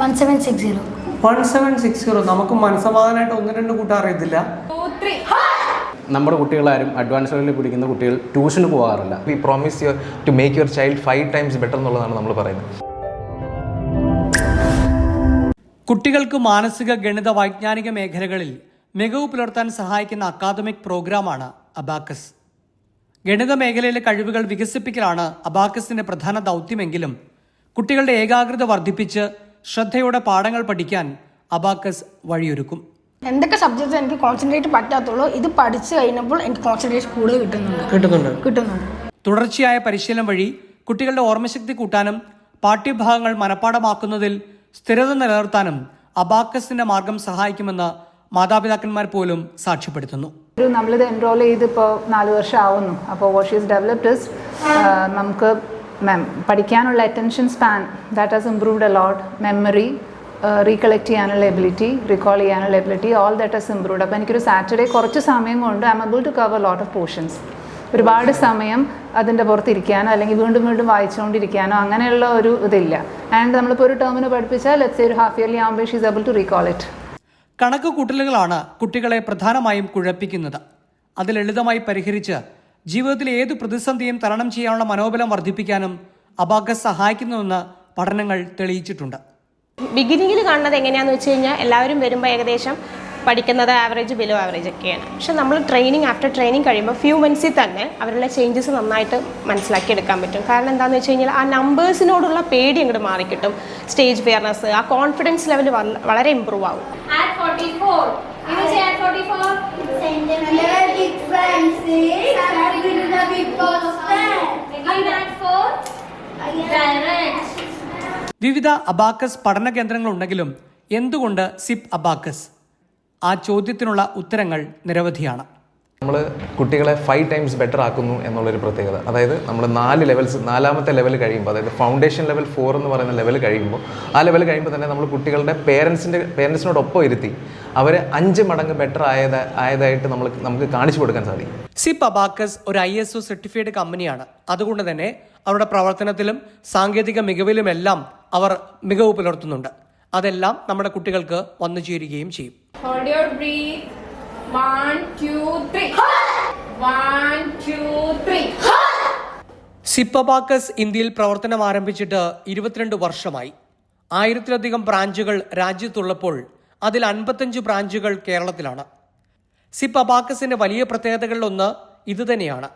One seven six zero. One seven six zero. നമുക്ക് മനസ്സമാധാനമായിട്ട് ഒന്ന് രണ്ട് കൂട്ടം അറിയത്തില്ല. നമ്മുടെ കുട്ടികളാരും അഡ്വാൻസ് ലെവലിൽ പഠിക്കുന്ന കുട്ടികൾ ട്യൂഷന് പോകാറില്ല. We promise your to make your child five times better എന്നുള്ളതാണ് നമ്മൾ പറയുന്നത്. കുട്ടികൾക്ക് മാനസിക ഗണിത വൈജ്ഞാനിക മേഖലകളിൽ മികവ് പുലർത്താൻ സഹായിക്കുന്ന അക്കാദമിക് പ്രോഗ്രാമാണ് അബാക്കസ്. ഗണിത മേഖലയിലെ കഴിവുകൾ വികസിപ്പിക്കലാണ് അബാക്കസിന്റെ പ്രധാന ദൗത്യമെങ്കിലും കുട്ടികളുടെ ഏകാഗ്രത വർദ്ധിപ്പിച്ച് ശ്രദ്ധയോടെ പാഠങ്ങൾ പഠിക്കാൻ അബാക്കസ് വഴിയൊരുക്കും. എന്തൊക്കെ സബ്ജക്ട്സ് എനിക്ക് കോൺസെൻട്രേറ്റ് പറ്റാത്തുള്ളൂ ഇത് പഠിച്ചു കഴിഞ്ഞപ്പോൾ എനിക്ക് കോൺസെൻട്രേഷൻ കൂടുതൽ കിട്ടുന്നുണ്ട്. കിട്ടുന്നുണ്ട്. കിട്ടുന്നുണ്ട്. തുടർച്ചയായ പരിശീലനം വഴി കുട്ടികളുടെ ഓർമ്മശക്തി കൂട്ടാനും പാഠ്യഭാഗങ്ങൾ മനഃപ്പാടമാക്കുന്നതിൽ സ്ഥിരത നിലനിർത്താനും അബാക്കസിന്റെ മാർഗം സഹായിക്കുമെന്ന് മാതാപിതാക്കന്മാർ പോലും സാക്ഷ്യപ്പെടുത്തുന്നു. ഒരു നമ്മളിത് എൻറോൾ ചെയ്ത് ഇപ്പോൾ നാല് വർഷം ആവുന്നു അപ്പോൾ വാട്ട് ഈസ് ഡെവലപ്ഡ് നമുക്ക് മാം പഠിക്കാനുള്ള attention span that has improved a lot memory recollect ചെയ്യാനുള്ള എബിലിറ്റി റീകോൾ ചെയ്യാനുള്ള ability all that has improved അപ്പോൾ എനിക്കൊരു സാറ്റർഡേ കുറച്ച് സമയം കൊണ്ട് I'm able to cover lot of portions ഒരുപാട് സമയം അതിന്റെ പുറത്തിരിക്കാനോ അല്ലെങ്കിൽ വീണ്ടും വീണ്ടും വായിച്ചുകൊണ്ടിരിക്കാനോ അങ്ങനെയുള്ള ഒരു ഇതില്ല. ആൻഡ് നമ്മളിപ്പോൾ ഒരു ടേമിന് പഠിപ്പിച്ചാൽ ലെറ്റ്സ് ഒരു ഹാഫ് ഇയർലി ആകുമ്പോൾ she's able to recall it കണക്ക് കൂട്ടലുകളാണ് കുട്ടികളെ പ്രധാനമായും കുഴപ്പിക്കുന്നത്. അത് ലളിതമായി പരിഹരിച്ച് ജീവിതത്തിലെ ഏത് പ്രതിസന്ധിയും തരണം ചെയ്യാനുള്ള മനോബലം വർദ്ധിപ്പിക്കാനും അബാക്കസ് സഹായിക്കുന്നുവെന്ന് പഠനങ്ങൾ തെളിയിച്ചിട്ടുണ്ട്. ബിഗിനിങ്ങിൽ കാണുന്നത് എങ്ങനെയാണെന്ന് വെച്ച് കഴിഞ്ഞാൽ എല്ലാവരും വരുമ്പോൾ ഏകദേശം പഠിക്കുന്നത് ആവറേജ് ബിലോ ആവറേജ് ഒക്കെയാണ്. പക്ഷെ നമ്മൾ ട്രെയിനിങ് ആഫ്റ്റർ ട്രെയിനിങ് കഴിയുമ്പോൾ ഫ്യൂ മന്ത്സിൽ തന്നെ അവരുടെ ചേഞ്ചസ് നന്നായിട്ട് മനസ്സിലാക്കി എടുക്കാൻ പറ്റും. കാരണം എന്താണെന്ന് വെച്ച് കഴിഞ്ഞാൽ ആ നമ്പേഴ്സിനോടുള്ള പേടി അങ്ങോട്ട് മാറിക്കിട്ടും. സ്റ്റേജ് ഫെയർനെസ് ആ കോൺഫിഡൻസ് ലെവൽ വളരെ ഇമ്പ്രൂവ് ആവും. വിവിധ അബാക്കസ് പഠന കേന്ദ്രങ്ങൾ ഉണ്ടെങ്കിലും എന്തുകൊണ്ട് സിപ് അബാക്കസ്? ആ ചോദ്യത്തിനുള്ള ഉത്തരങ്ങൾ നിരവധിയാണ്. നമ്മൾ കുട്ടികളെ ഫൈവ് ടൈംസ് ബെറ്റർ ആക്കുന്നു എന്നുള്ളൊരു പ്രത്യേകത. അതായത് നമ്മൾ നാല് ലെവൽസ് നാലാമത്തെ ലെവൽ കഴിയുമ്പോൾ അതായത് ഫൗണ്ടേഷൻ ലെവൽ ഫോർ എന്ന് പറയുന്ന ലെവൽ കഴിയുമ്പോൾ ആ ലെവൽ കഴിയുമ്പോൾ തന്നെ നമ്മൾ കുട്ടികളുടെ പേരൻസിന്റെ പേരൻസിനോടൊപ്പം ഇരുത്തി അവരെ അഞ്ച് മടങ്ങ് ബെറ്റർ ആയത് ആയതായിട്ട് നമ്മൾ നമുക്ക് കാണിച്ചു കൊടുക്കാൻ സാധിക്കും. സിപ്പ് അബാക്കസ് ഒരു ഐ എസ് ഒ സർട്ടിഫൈഡ് കമ്പനിയാണ് അതുകൊണ്ട് തന്നെ അവരുടെ പ്രവർത്തനത്തിലും സാങ്കേതിക മികവിലുമെല്ലാം അവർ മികവ് പുലർത്തുന്നുണ്ട്. അതെല്ലാം നമ്മുടെ കുട്ടികൾക്ക് വന്നു ചേരുകയും ചെയ്യും. സിപ്പബാക്കസ് ഇന്ത്യയിൽ പ്രവർത്തനം ആരംഭിച്ചിട്ട് ഇരുപത്തിരണ്ട് വർഷമായി. ആയിരത്തിലധികം ബ്രാഞ്ചുകൾ രാജ്യത്തുള്ളപ്പോൾ അതിൽ അൻപത്തഞ്ച് ബ്രാഞ്ചുകൾ കേരളത്തിലാണ്. സിപ്പബാക്കസിന്റെ വലിയ പ്രത്യേകതകളിലൊന്ന് ഇതുതന്നെയാണ്.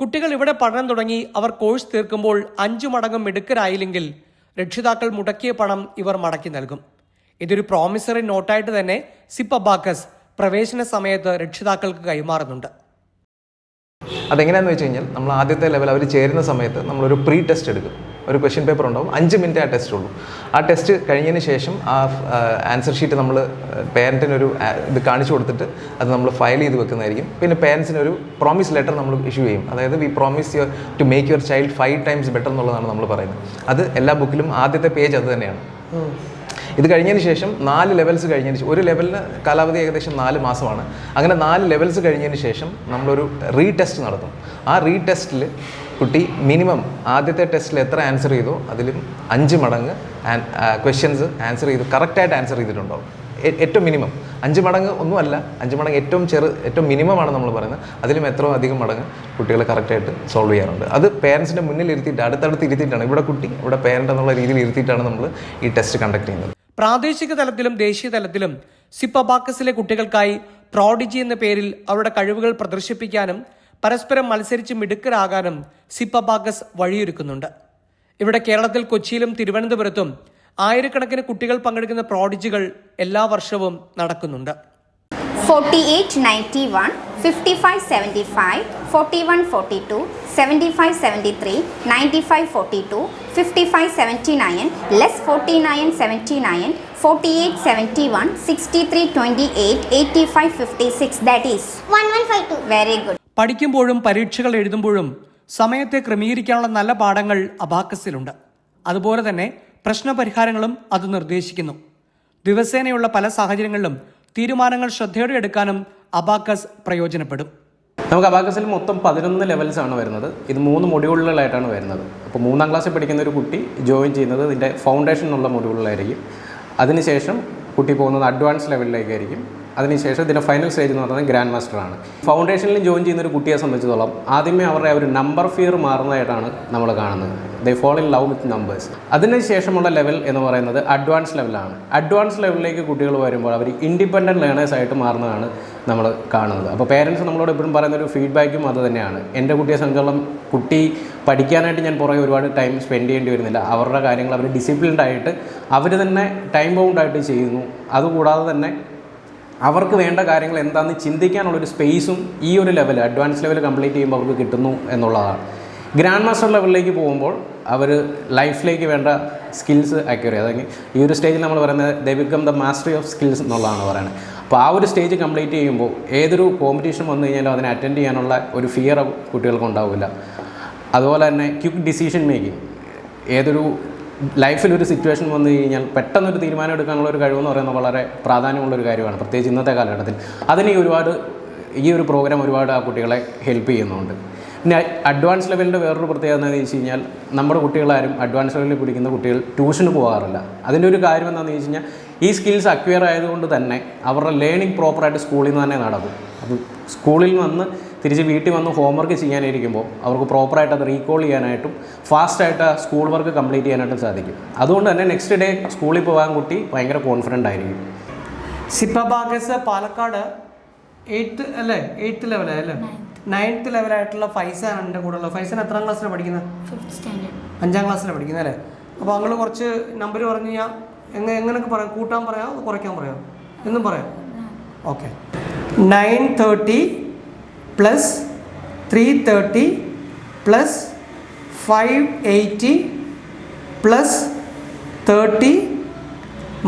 കുട്ടികൾ ഇവിടെ പഠനം തുടങ്ങി അവർ കോഴ്സ് തീർക്കുമ്പോൾ അഞ്ചു മടങ്ങും മിടുക്കരായില്ലെങ്കിൽ രക്ഷിതാക്കൾ മുടക്കിയ പണം ഇവർ മടക്കി നൽകും. ഇതൊരു പ്രോമിസറി നോട്ടായിട്ട് തന്നെ സിപ്പ് അബാക്കസ് പ്രവേശന സമയത്ത് രക്ഷിതാക്കൾക്ക് കൈമാറുന്നുണ്ട്. അതെങ്ങനെയാണെന്ന് വെച്ച് കഴിഞ്ഞാൽ നമ്മൾ ആദ്യത്തെ ലെവൽ അവർ ചേരുന്ന സമയത്ത് നമ്മളൊരു പ്രീ ടെസ്റ്റ് എടുക്കും. ഒരു ക്വസ്റ്റ്യൻ പേപ്പർ ഉണ്ടാവും. അഞ്ച് മിനിറ്റ് ആ ടെസ്റ്റ് ഉള്ളൂ. ആ ടെസ്റ്റ് കഴിഞ്ഞതിന് ശേഷം ആ ആൻസർ ഷീറ്റ് നമ്മൾ പേരന്റിനൊരു ഇത് കാണിച്ചു കൊടുത്തിട്ട് അത് നമ്മൾ ഫയൽ ചെയ്ത് വെക്കുന്നതായിരിക്കും. പിന്നെ പേരൻസിന് ഒരു പ്രോമിസ് ലെറ്റർ നമ്മൾ ഇഷ്യൂ ചെയ്യും. അതായത് we promise your to make your child five times better എന്നുള്ളതാണ് നമ്മൾ പറയുന്നത്. അത് എല്ലാ ബുക്കിലും ആദ്യത്തെ പേജ് അത് തന്നെയാണ്. ഇത് കഴിഞ്ഞതിന് ശേഷം നാല് ലെവൽസ് കഴിഞ്ഞതിന് ശേഷം ഒരു ലെവലിന് കാലാവധി ഏകദേശം നാല് മാസമാണ്. അങ്ങനെ നാല് ലെവൽസ് കഴിഞ്ഞതിന് ശേഷം നമ്മളൊരു റീ ടെസ്റ്റ് നടത്തും. ആ റീടെസ്റ്റിൽ കുട്ടി മിനിമം ആദ്യത്തെ ടെസ്റ്റിൽ എത്ര ആൻസർ ചെയ്തോ? അതിലും അഞ്ച് മടങ്ങ് ക്വസ്റ്റ്യൻസ് ആൻസർ ചെയ്ത് കറക്റ്റായിട്ട് ആൻസർ ചെയ്തിട്ടുണ്ടാവും. ഏറ്റവും മിനിമം അഞ്ച് മടങ്ങ് ഒന്നുമല്ല അഞ്ച് മടങ്ങ് ഏറ്റവും ചെറു ഏറ്റവും മിനിമമാണ് നമ്മൾ പറയുന്നത്. അതിലും എത്രയോ അധികം മടങ്ങ് കുട്ടികൾ കറക്റ്റായിട്ട് സോൾവ് ചെയ്യാറുണ്ട്. അത് പേരൻസിന്റെ മുന്നിൽ ഇരുത്തിയിട്ട് അടുത്തടുത്ത് ഇരുത്തിയിട്ടാണ്. ഇവിടെ കുട്ടി ഇവിടെ പേരന്റ് എന്നുള്ള രീതിയിൽ ഇരുത്തിയിട്ടാണ് നമ്മൾ ഈ ടെസ്റ്റ് കണ്ടക്ട് ചെയ്യുന്നത്. പ്രാദേശിക തലത്തിലും ദേശീയ തലത്തിലും സിപ്പബാക്കസിലെ കുട്ടികൾക്കായി പ്രോഡിജി എന്ന പേരിൽ അവരുടെ കഴിവുകൾ പ്രദർശിപ്പിക്കാനും പരസ്പരം മത്സരിച്ച് മിടുക്കരാകാനും സിപ്പബാക്കസ് വഴിയൊരുക്കുന്നുണ്ട്. ഇവിടെ കേരളത്തിൽ കൊച്ചിയിലും തിരുവനന്തപുരത്തും ആയിരക്കണക്കിന് കുട്ടികൾ പങ്കെടുക്കുന്ന പ്രോഡിജികൾ എല്ലാ വർഷവും നടക്കുന്നുണ്ട്. 48 91 55 75 41 42 75 73 95 42 55 79 less 49 79 48 71 63 28 85 56 that is 1152 very good. പഠിക്കുമ്പോഴും പരീക്ഷകൾ എഴുതുമ്പോഴും സമയത്തെ ക്രമീകരിക്കാനുള്ള നല്ല പാഠങ്ങൾ അബാക്കസിലുണ്ട്. അതുപോലെ തന്നെ പ്രശ്നപരിഹാരങ്ങളും അത് നിർദ്ദേശിക്കുന്നു. ദിവസേനയുള്ള പല സാഹചര്യങ്ങളിലും തീരുമാനങ്ങൾ ശ്രദ്ധയോടെ എടുക്കാനും അബാക്കസ് പ്രയോജനപ്പെടും. നമുക്ക് അബാക്കസിൽ മൊത്തം പതിനൊന്ന് ലെവൽസ് ആണ് വരുന്നത്. ഇത് മൂന്ന് മൊഡ്യൂളുകളായിട്ടാണ് വരുന്നത്. അപ്പോൾ മൂന്നാം ക്ലാസ്സിൽ പഠിക്കുന്ന ഒരു കുട്ടി ജോയിൻ ചെയ്യുന്നത് ഇതിന്റെ ഫൗണ്ടേഷൻ എന്നുള്ള മൊഡ്യൂളിലായിരിക്കും അതിനുശേഷം കുട്ടി പോകുന്നത് അഡ്വാൻസ് ലെവലിലേക്കായിരിക്കും അതിനുശേഷം ഇതിന്റെ ഫൈനൽ സ്റ്റേജ് എന്ന് പറയുന്നത് ഗ്രാൻഡ് മാസ്റ്റർ ആണ്. ഫൗണ്ടേഷനിൽ ജോയിൻ ചെയ്യുന്ന ഒരു കുട്ടിയെ സംബന്ധിച്ചിടത്തോളം ആദ്യമേ അവരുടെ ഒരു നമ്പർ ഫിയർ മാറുന്നതായിട്ടാണ് നമ്മൾ കാണുന്നത്. They fall in love with numbers അതിനുശേഷമുള്ള ലെവൽ എന്ന് പറയുന്നത് അഡ്വാൻസ് ലെവലാണ് അഡ്വാൻസ് ലെവലിലേക്ക് കുട്ടികൾ വരുമ്പോൾ അവർ ഇൻഡിപെൻഡന്റ് ലേണേഴ്സ് ആയിട്ട് മാറുന്നതാണ് നമ്മൾ കാണുന്നത്. അപ്പോൾ പേരൻസ് നമ്മളോട് എപ്പോഴും പറയുന്ന ഒരു ഫീഡ്ബാക്കും അത് തന്നെയാണ്. എന്റെ കുട്ടിയെ സംബന്ധിച്ചോളം കുട്ടി പഠിക്കാനായിട്ട് ഞാൻ പുറകെ ഒരുപാട് ടൈം സ്പെൻഡ് ചെയ്യേണ്ടി വരുന്നില്ല. അവരുടെ കാര്യങ്ങൾ അവർ ഡിസിപ്ലിൻഡ് ആയിട്ട് അവർ തന്നെ ടൈം ബൗണ്ടായിട്ട് ചെയ്യുന്നു. അതുകൂടാതെ തന്നെ അവർക്ക് വേണ്ട കാര്യങ്ങൾ എന്താണെന്ന് ചിന്തിക്കാനുള്ളൊരു സ്പേസും ഈ ഒരു ലെവൽ അഡ്വാൻസ് ലെവൽ കംപ്ലീറ്റ് ചെയ്യുമ്പോൾ അവർക്ക് കിട്ടുന്നു എന്നുള്ളതാണ്. ഗ്രാൻഡ് മാസ്റ്റർ ലെവലിലേക്ക് പോകുമ്പോൾ അവർ ലൈഫിലേക്ക് വേണ്ട സ്കിൽസ് അക്വയർ അതായത് ഈ ഒരു സ്റ്റേജിൽ നമ്മൾ പറയുന്നത് they become the mastery of skills എന്നുള്ളതാണ് പറയുന്നത്. അപ്പോൾ ആ ഒരു സ്റ്റേജ് കംപ്ലീറ്റ് ചെയ്യുമ്പോൾ ഏതൊരു കോമ്പറ്റീഷൻ വന്നു കഴിഞ്ഞാലും അതിനെ അറ്റൻഡ് ചെയ്യാനുള്ള ഒരു ഫിയർ കുട്ടികൾക്ക് ഉണ്ടാവില്ല. അതുപോലെ തന്നെ ക്വിക്ക് ഡിസിഷൻ മേക്കിംഗ് ഏതൊരു ലൈഫിൽ ഒരു സിറ്റുവേഷൻ വന്നു കഴിഞ്ഞാൽ പെട്ടെന്നൊരു തീരുമാനം എടുക്കാനുള്ള ഒരു കഴിവെന്ന് പറയുന്നത് വളരെ പ്രാധാന്യമുള്ളൊരു കാര്യമാണ്. പ്രത്യേകിച്ച് ഇന്നത്തെ കാലഘട്ടത്തിൽ. അതിന് ഈ ഒരുപാട് ഈ ഒരു പ്രോഗ്രാം ഒരുപാട് ആ കുട്ടികളെ ഹെൽപ്പ് ചെയ്യുന്നുണ്ട്. പിന്നെ അഡ്വാൻസ് ലെവലിന്റെ വേറൊരു പ്രത്യേകത എന്താണെന്ന് വെച്ച് കഴിഞ്ഞാൽ നമ്മുടെ കുട്ടികളാരും അഡ്വാൻസ് ലെവലിൽ പഠിക്കുന്ന കുട്ടികൾ ട്യൂഷന് പോകാറില്ല. അതിന്റെ ഒരു കാര്യം എന്താണെന്ന് വെച്ച് കഴിഞ്ഞാൽ ഈ സ്കിൽസ് അക്വയർ ആയതുകൊണ്ട് തന്നെ അവരുടെ ലേണിംഗ് പ്രോപ്പറായിട്ട് സ്കൂളിൽ നിന്ന് തന്നെ നടക്കും. അപ്പോൾ സ്കൂളിൽ വന്ന് തിരിച്ച് വീട്ടിൽ വന്ന് ഹോംവർക്ക് ചെയ്യാനിരിക്കുമ്പോൾ അവർക്ക് പ്രോപ്പറായിട്ട് അത് റീകോൾ ചെയ്യാനായിട്ടും ഫാസ്റ്റായിട്ട് ആ സ്കൂൾ വർക്ക് കംപ്ലീറ്റ് ചെയ്യാനായിട്ടും സാധിക്കും. അതുകൊണ്ട് തന്നെ നെക്സ്റ്റ് ഡേ സ്കൂളിൽ പോകാൻ കുട്ടി ഭയങ്കര കോൺഫിഡന്റ് ആയിരിക്കും. സിപ്പബാഗസ് പാലക്കാട് എയ്ത്ത് അല്ലേ? എയ്ത്ത് ലെവലായി അല്ലേ? നയൻത്ത് ലെവലായിട്ടുള്ള ഫൈസാൻ എന്റെ കൂടെ ഉള്ളത്. ഫൈസാൻ എത്രാം ക്ലാസ്സിലാണ് പഠിക്കുന്നത്? അഞ്ചാം ക്ലാസ്സിലാണ് പഠിക്കുന്നത് അല്ലേ? അപ്പോൾ അങ്ങൾ കുറച്ച് നമ്പർ പറഞ്ഞു കഴിഞ്ഞാൽ എങ്ങനെ എങ്ങനെയൊക്കെ പറയാം? കൂട്ടാൻ പറയാം കുറയ്ക്കാൻ പറയാം എന്നും പറയാം. Okay nine thirty plus three thirty plus five eighty plus thirty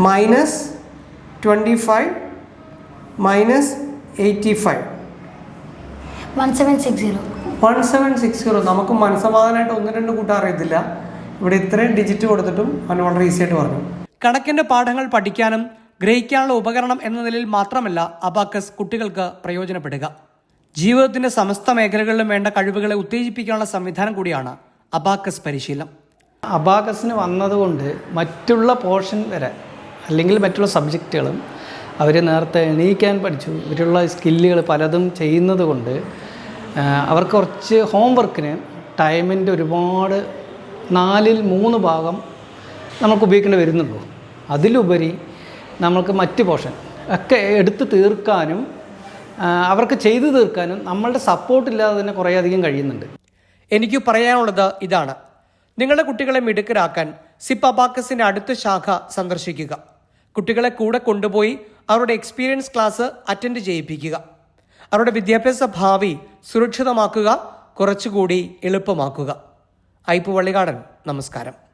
minus twenty five minus eighty five one seven six zero one seven six zero നമുക്ക് മനസ്സമാധാനമായിട്ട് ഒന്ന് രണ്ട് കൂട്ടം അറിയത്തില്ല. ഇവിടെ ഇത്രയും ഡിജിറ്റ് കൊടുത്തിട്ടും അവൻ വളരെ ഈസി ആയിട്ട് പറഞ്ഞു. കണക്കിന്റെ പാഠങ്ങൾ പഠിക്കാനും ഗ്രഹിക്കാനുള്ള ഉപകരണം എന്ന നിലയിൽ മാത്രമല്ല അബാക്കസ് കുട്ടികൾക്ക് പ്രയോജനപ്പെടുക. ജീവിതത്തിന്റെ സമസ്ത മേഖലകളിലും വേണ്ട കഴിവുകളെ ഉത്തേജിപ്പിക്കാനുള്ള സംവിധാനം കൂടിയാണ് അബാക്കസ് പരിശീലനം. അബാക്കസിന് വന്നതുകൊണ്ട് മറ്റുള്ള പോർഷൻ വരെ അല്ലെങ്കിൽ മറ്റുള്ള സബ്ജക്റ്റുകളും അവർ നേരത്തെ എണീക്കാൻ പഠിച്ചു. ഇവരുള്ള സ്കില്ലുകൾ പലതും ചെയ്യുന്നത് കൊണ്ട് അവർക്ക് കുറച്ച് ഹോംവർക്കിന് ടൈമിന്റെ ഒരുപാട് നാലിൽ മൂന്ന് ഭാഗം നമുക്ക് ഉപയോഗിക്കേണ്ടി വരുന്നുള്ളൂ. അതിലുപരി നമ്മൾക്ക് മറ്റ് പോർഷൻ ഒക്കെ എടുത്ത് തീർക്കാനും അവർക്ക് ചെയ്തു തീർക്കാനും നമ്മളുടെ സപ്പോർട്ട് ഇല്ലാതെ തന്നെ കുറേയധികം കഴിയുന്നുണ്ട്. എനിക്ക് പറയാനുള്ളത് ഇതാണ്. നിങ്ങളുടെ കുട്ടികളെ മിടുക്കരാക്കാൻ സിപ്പ് അബാക്കസിന്റെ അടുത്ത ശാഖ സന്ദർശിക്കുക. കുട്ടികളെ കൂടെ കൊണ്ടുപോയി അവരുടെ എക്സ്പീരിയൻസ് ക്ലാസ് അറ്റൻഡ് ചെയ്യിപ്പിക്കുക. അവരുടെ വിദ്യാഭ്യാസ ഭാവി സുരക്ഷിതമാക്കുക കുറച്ചുകൂടി എളുപ്പമാക്കുക. ഐപ്പ് വള്ളികാടൻ നമസ്കാരം.